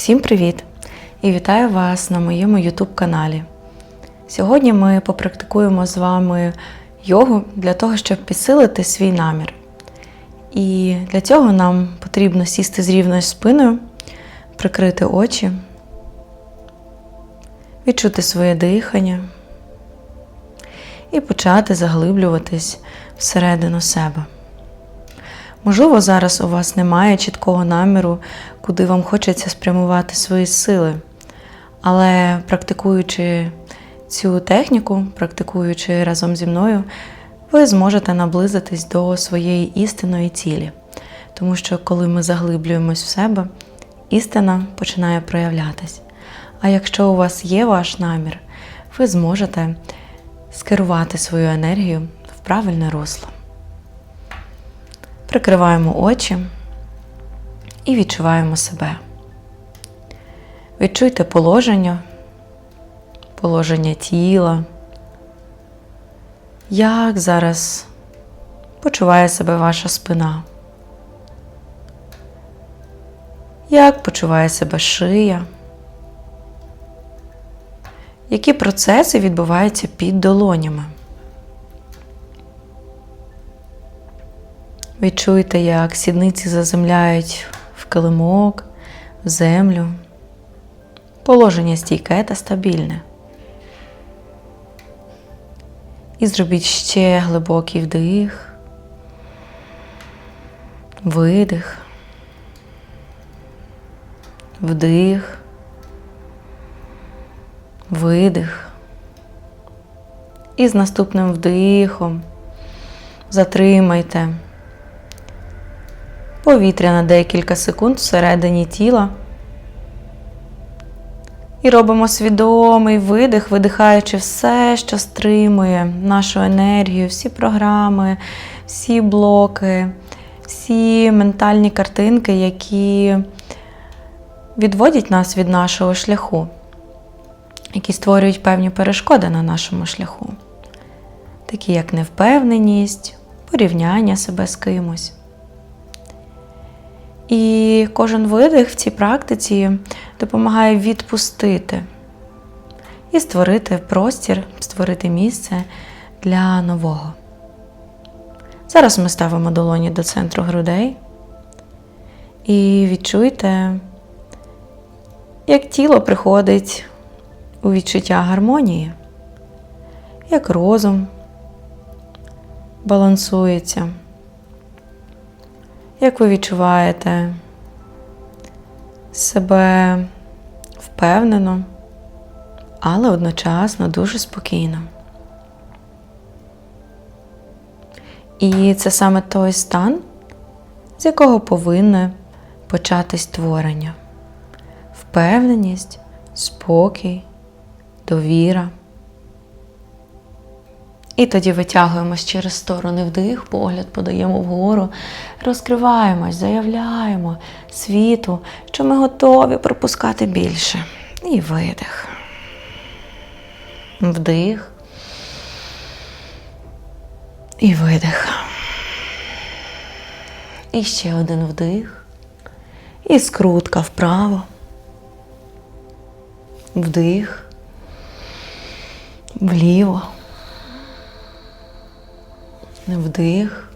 Всім привіт! І вітаю вас на моєму YouTube каналі. Сьогодні ми попрактикуємо з вами йогу для того, щоб підсилити свій намір. І для цього нам потрібно сісти з рівною спиною, прикрити очі, відчути своє дихання і почати заглиблюватись всередину себе. Можливо, зараз у вас немає чіткого наміру, куди вам хочеться спрямувати свої сили. Але практикуючи цю техніку, практикуючи разом зі мною, ви зможете наблизитись до своєї істинної цілі. Тому що коли ми заглиблюємось в себе, істина починає проявлятись. А якщо у вас є ваш намір, ви зможете скерувати свою енергію в правильне русло. Прикриваємо очі і відчуваємо себе. Відчуйте положення, положення тіла. Як зараз почуває себе ваша спина? Як почуває себе шия? Які процеси відбуваються під долонями? Відчуйте, як сідниці заземляють в килимок, в землю. Положення стійке та стабільне. І зробіть ще глибокий вдих, видих, вдих, видих. І з наступним вдихом затримайте повітря на декілька секунд всередині тіла. І робимо свідомий видих, видихаючи все, що стримує нашу енергію, всі програми, всі блоки, всі ментальні картинки, які відводять нас від нашого шляху, які створюють певні перешкоди на нашому шляху, такі як невпевненість, порівняння себе з кимось. І кожен видих в цій практиці допомагає відпустити і створити простір, створити місце для нового. Зараз ми ставимо долоні до центру грудей і відчуйте, як тіло приходить у відчуття гармонії, як розум балансується. Як ви відчуваєте себе впевнено, але одночасно дуже спокійно. І це саме той стан, з якого повинне початись творення. Впевненість, спокій, довіра. І тоді витягуємось через сторони вдих, погляд подаємо вгору, розкриваємось, заявляємо світу, що ми готові пропускати більше. І видих. Вдих. І видих. І ще один вдих. І скрутка вправо. Вдих. Вліво вдих.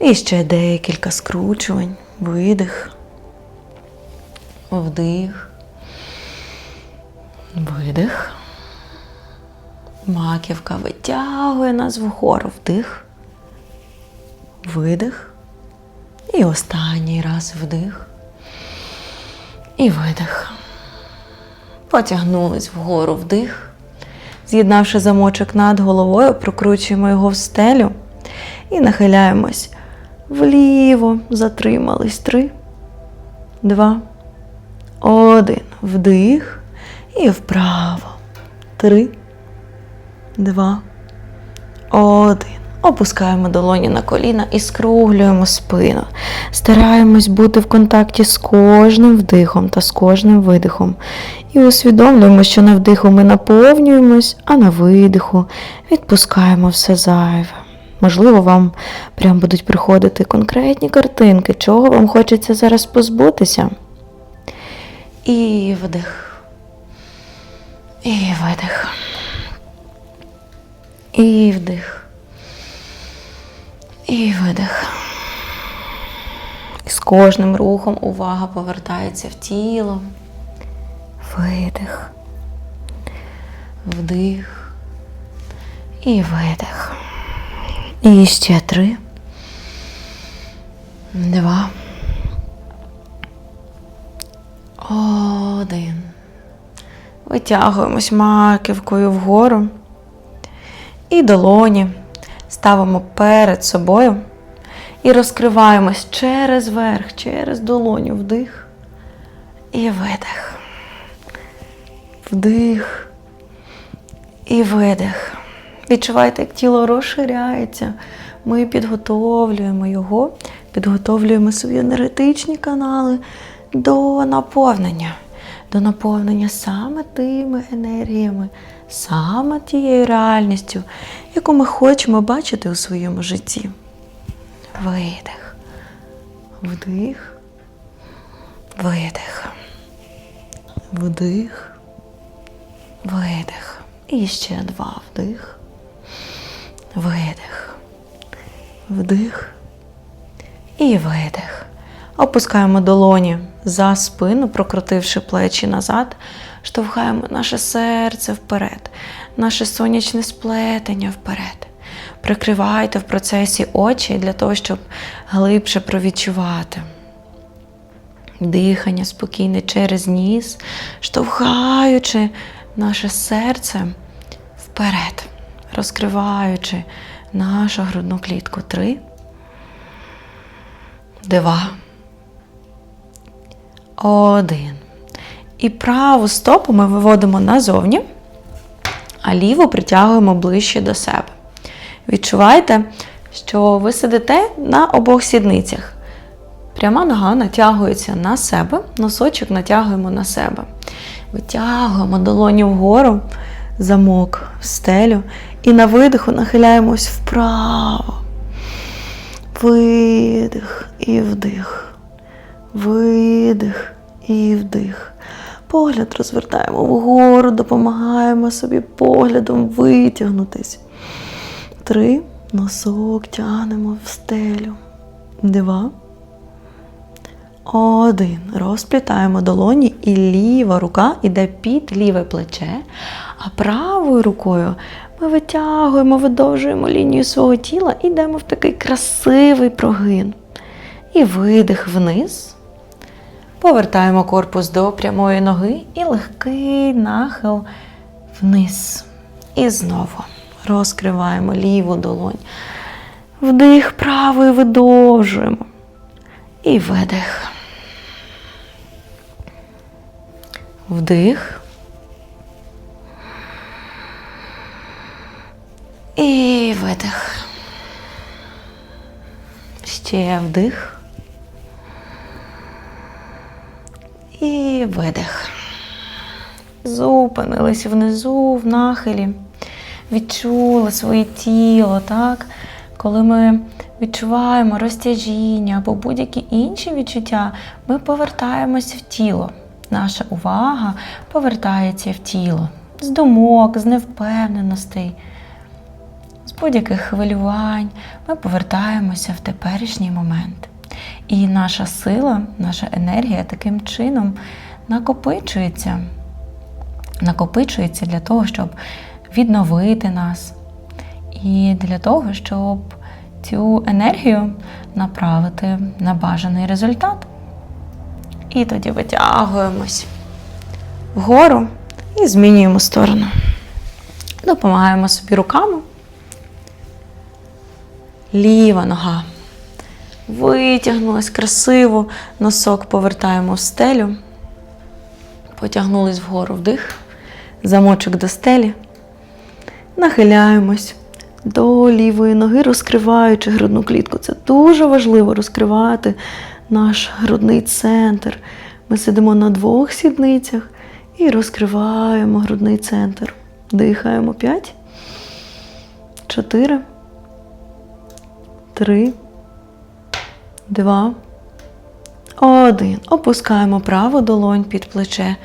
І ще декілька скручувань, видих, вдих, видих. Маківка витягує нас вгору, вдих, видих. І останній раз вдих. І видих. Потягнулись вгору вдих. З'єднавши замочок над головою, прокручуємо його в стелю і нахиляємось вліво, затримались. Три, два, один. Вдих і вправо. Три, два, один. Опускаємо долоні на коліна і скруглюємо спину. Стараємось бути в контакті з кожним вдихом та з кожним видихом. І усвідомлюємо, що на вдиху ми наповнюємось, а на видиху відпускаємо все зайве. Можливо, вам прям будуть приходити конкретні картинки, чого вам хочеться зараз позбутися. І вдих. І видих. І вдих. І видих. З кожним рухом увага повертається в тіло. Видих. Вдих. І видих. І ще три. Два. Один. Витягуємось маківкою вгору. І долоні ставимо перед собою. І розкриваємось через верх, через долоню. Вдих. І видих. Вдих. І видих. Відчувайте, як тіло розширяється. Ми підготовлюємо його, підготовлюємо свої енергетичні канали до наповнення. До наповнення саме тими енергіями, саме тією реальністю, яку ми хочемо бачити у своєму житті. Видих. Вдих. Видих. Вдих. Видих. І ще два вдих. Видих. Вдих. І видих. Опускаємо долоні за спину, прокрутивши плечі назад, штовхаємо наше серце вперед, наше сонячне сплетення вперед. Прикривайте в процесі очі для того, щоб глибше провідчувати. Дихання спокійне через ніс, штовхаючи наше серце вперед, розкриваючи нашу грудну клітку. Три, два, один. І праву стопу ми виводимо назовні, а ліву притягуємо ближче до себе. Відчувайте, що ви сидите на обох сідницях. Пряма нога натягується на себе, носочок натягуємо на себе. Витягуємо долоні вгору, замок в стелю і на видиху нахиляємось вправо. Видих і вдих. Видих і вдих. Погляд розвертаємо вгору, допомагаємо собі поглядом витягнутись. Три. Носок тягнемо в стелю. Два. Один. Розплітаємо долоні, і ліва рука йде під ліве плече, а правою рукою ми витягуємо, видовжуємо лінію свого тіла і йдемо в такий красивий прогин. І видих вниз. Повертаємо корпус до прямої ноги і легкий нахил вниз. І знову розкриваємо ліву долонь. Вдих правою видовжуємо. І видих. Вдих. І видих. Ще вдих. І видих. Зупинились внизу, в нахилі. Відчули своє тіло, так? Коли ми відчуваємо розтяжіння або будь-які інші відчуття, ми повертаємось в тіло. Наша увага повертається в тіло з думок, з невпевненостей, з будь-яких хвилювань. Ми повертаємося в теперішній момент. І наша сила, наша енергія таким чином накопичується. Накопичується для того, щоб відновити нас. І для того, щоб цю енергію направити на бажаний результат. І тоді витягуємось вгору і змінюємо сторону. Допомагаємо собі руками. Ліва нога. Витягнулась красиво, носок повертаємо в стелю. Потягнулись вгору вдих, замочок до стелі. Нахиляємось до лівої ноги, розкриваючи грудну клітку. Це дуже важливо розкривати наш грудний центр. Ми сидимо на двох сідницях і розкриваємо грудний центр. Дихаємо 5, 4, 3, 2, Один. Опускаємо праву долонь під плече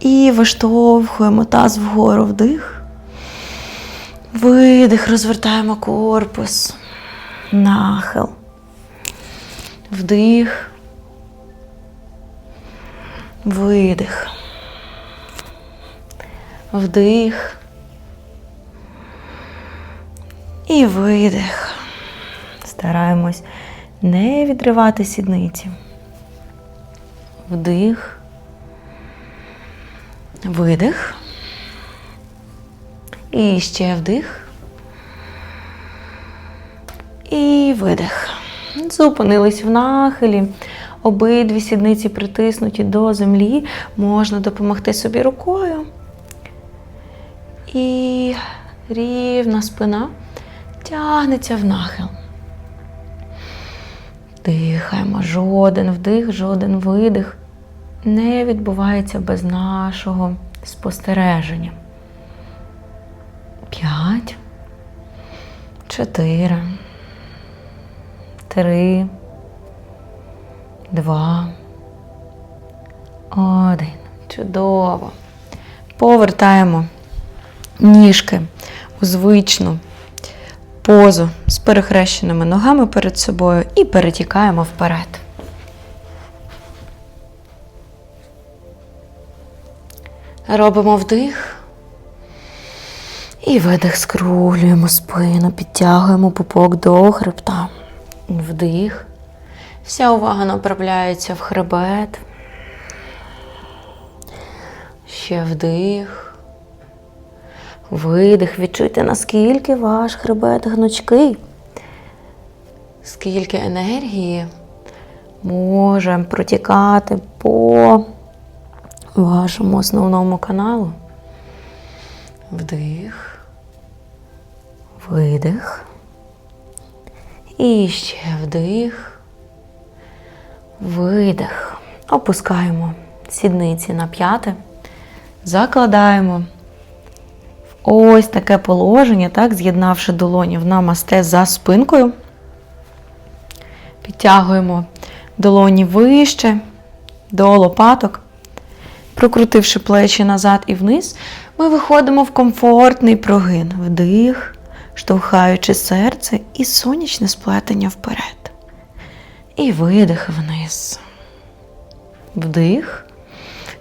і виштовхуємо таз вгору вдих. Видих, розвертаємо корпус. Нахил. Вдих. Видих. Вдих. І видих. Стараємось не відривати сідниці. Вдих. Видих. І ще вдих. І видих. Зупинились в нахилі. Обидві сідниці притиснуті до землі. Можна допомогти собі рукою. І рівна спина тягнеться в нахил. Дихаємо. Жоден вдих, жоден видих не відбувається без нашого спостереження. П'ять, чотири, три, два, один. Чудово. Повертаємо ніжки у звичну позу з перехрещеними ногами перед собою і перетікаємо вперед. Робимо вдих. І видих, скруглюємо спину, підтягуємо пупок до хребта. Вдих. Вся увага направляється в хребет. Ще вдих. Видих. Відчуйте, наскільки ваш хребет гнучкий. Скільки енергії може протікати по вашому основному каналу. Вдих, видих. І ще вдих, видих. Опускаємо сідниці на п'яти, закладаємо ось таке положення, так, з'єднавши долоні в намасте за спинкою. Підтягуємо долоні вище до лопаток. Прокрутивши плечі назад і вниз, ми виходимо в комфортний прогин. Вдих, штовхаючи серце і сонячне сплетення вперед. І видих вниз. Вдих.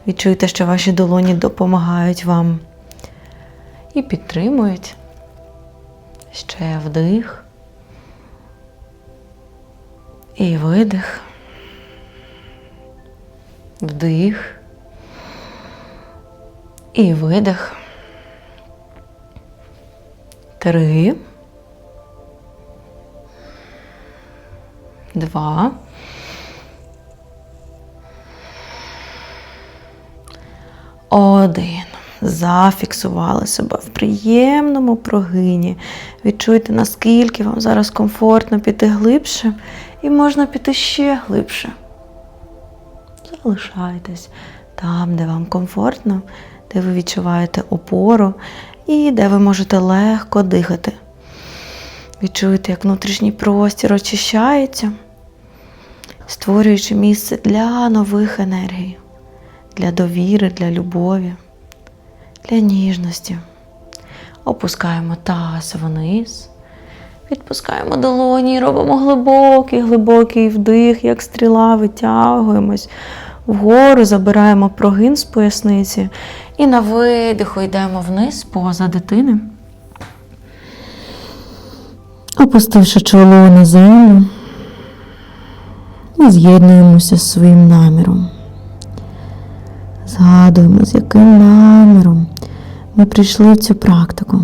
Відчуйте, що ваші долоні допомагають вам і підтримують. Ще вдих. І видих. Вдих. І видих. Три. Два. Один. Зафіксували себе в приємному прогині. Відчуйте, наскільки вам зараз комфортно піти глибше, і можна піти ще глибше. Залишайтесь там, де вам комфортно, де ви відчуваєте опору і де ви можете легко дихати. Відчуєте, як внутрішній простір очищається, створюючи місце для нових енергій, для довіри, для любові, для ніжності. Опускаємо таз вниз, відпускаємо долоні, робимо глибокий, глибокий вдих, як стріла, витягуємось вгору, забираємо прогин з поясниці і на видиху йдемо вниз поза дитини. Опустивши чоло на землю, ми з'єднуємося з своїм наміром. Згадуємо, з яким наміром ми прийшли в цю практику.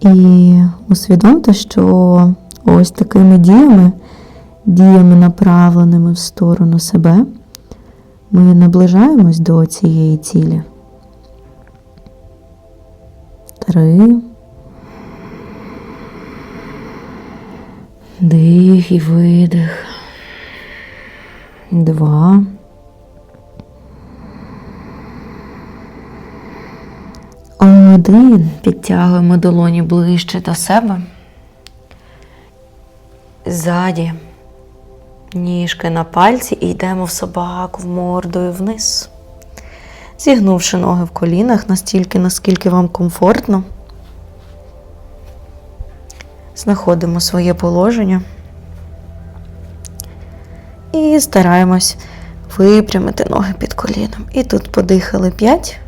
І усвідомте, що ось такими діями, діями, направленими в сторону себе, ми наближаємось до цієї цілі. Три. Дих і видих. Два. Один. Підтягуємо долоні ближче до себе. Ззаді. ніжки на пальці і йдемо в собаку в мордою вниз. Зігнувши ноги в колінах настільки, наскільки вам комфортно. Знаходимо своє положення і стараємось випрямити ноги під коліном. І тут подихали 5.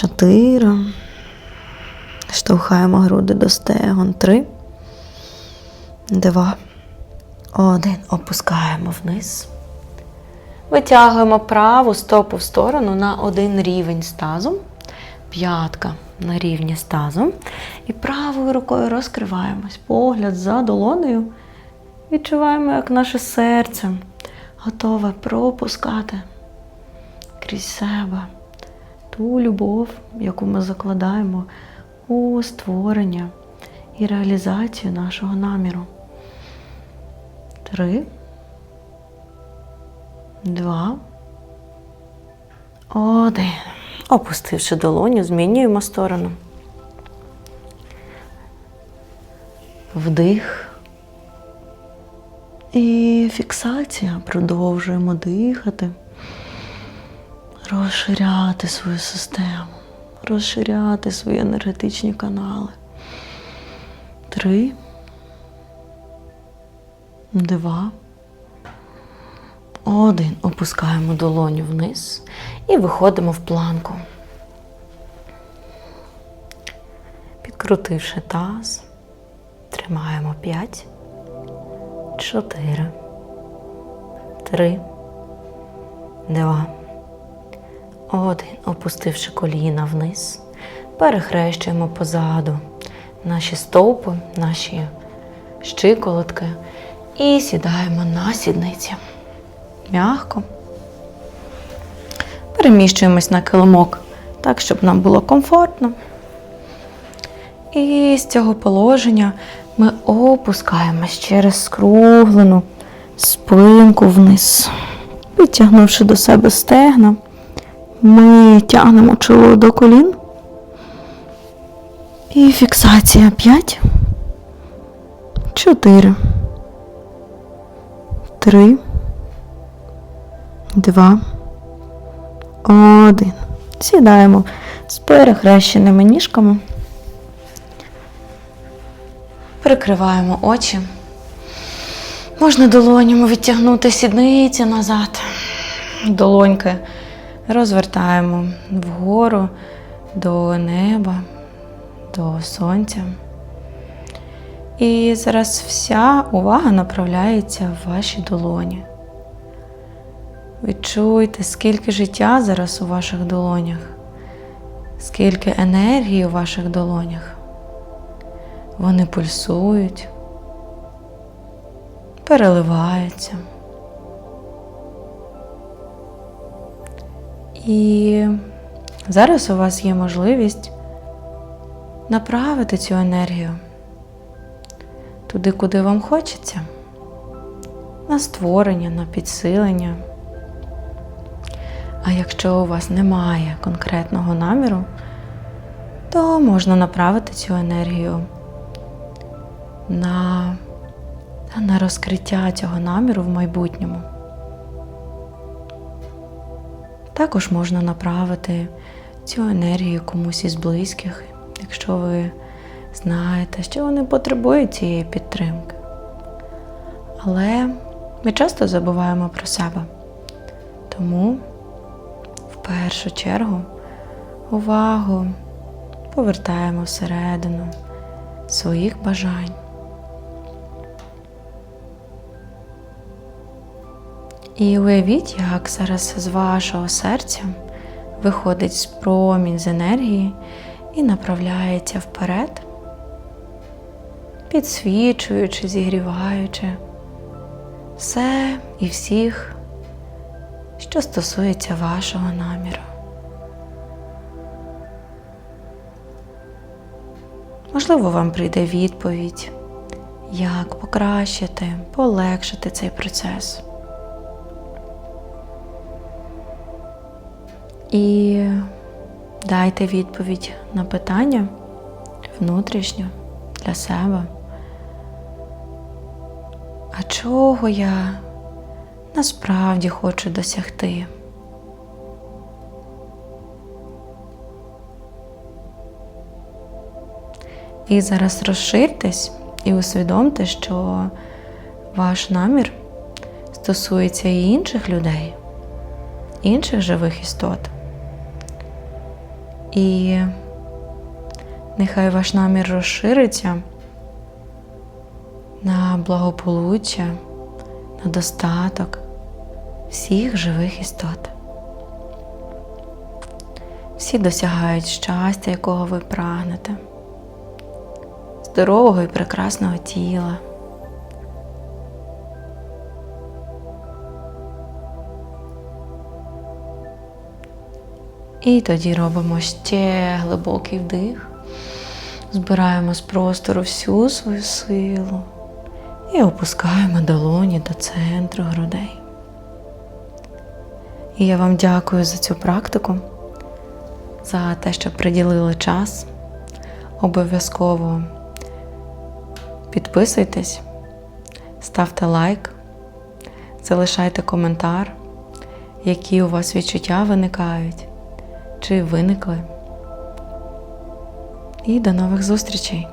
4. Штовхаємо груди до стегон. 3. 2. 1. Опускаємо вниз. Витягуємо праву стопу в сторону на один рівень з тазом. П'ятка на рівні з тазом. І правою рукою розкриваємось. Погляд за долонею. Відчуваємо, як наше серце готове пропускати крізь себе ту любов, яку ми закладаємо у створення і реалізацію нашого наміру. Три. Два. Один. Опустивши долоню, змінюємо сторону. Вдих. І фіксація. Продовжуємо дихати, розширяти свою систему, розширяти свої енергетичні канали. Три. Два. Один. Опускаємо долоню вниз і виходимо в планку. Підкрутивши таз, тримаємо 5, 4, 3, 2, 1. Опустивши коліна вниз, перехрещуємо позаду наші стовпи, наші щиколотки і сідаємо на сідниці м'ягко. Переміщуємось на килимок так, щоб нам було комфортно. І з цього положення ми опускаємось через скруглену спинку вниз. Підтягнувши до себе стегна, ми тягнемо чоло до колін. І фіксація 5, 4, 3, Два. Один. Сідаємо з перехрещеними ніжками. Прикриваємо очі. Можна долонями відтягнути сідниці назад. Долоньки розвертаємо вгору до неба, до сонця. І зараз вся увага направляється в ваші долоні. Відчуйте, скільки життя зараз у ваших долонях, скільки енергії у ваших долонях. Вони пульсують, переливаються. І зараз у вас є можливість направити цю енергію туди, куди вам хочеться, на створення, на підсилення. А якщо у вас немає конкретного наміру, то можна направити цю енергію на, на розкриття цього наміру в майбутньому. Також можна направити цю енергію комусь із близьких, якщо ви знаєте, що вони потребують цієї підтримки. Але ми часто забуваємо про себе. Тому в першу чергу увагу повертаємо всередину своїх бажань. І уявіть, як зараз з вашого серця виходить промінь з енергії і направляється вперед, підсвічуючи, зігріваючи все і всіх, що стосується вашого наміру. Можливо, вам прийде відповідь, як покращити, полегшити цей процес. І дайте відповідь на питання внутрішньо для себе. А чого я насправді хочу досягти? І зараз розширтесь і усвідомте, що ваш намір стосується і інших людей, інших живих істот. І нехай ваш намір розшириться на благополуччя, на достаток всіх живих істот. Всі досягають щастя, якого ви прагнете, здорового і прекрасного тіла. І тоді робимо ще глибокий вдих, збираємо з простору всю свою силу і опускаємо долоні до центру грудей. І я вам дякую за цю практику, за те, що приділили час. Обов'язково підписуйтесь, ставте лайк, залишайте коментар, які у вас відчуття виникають чи виникли. І до нових зустрічей!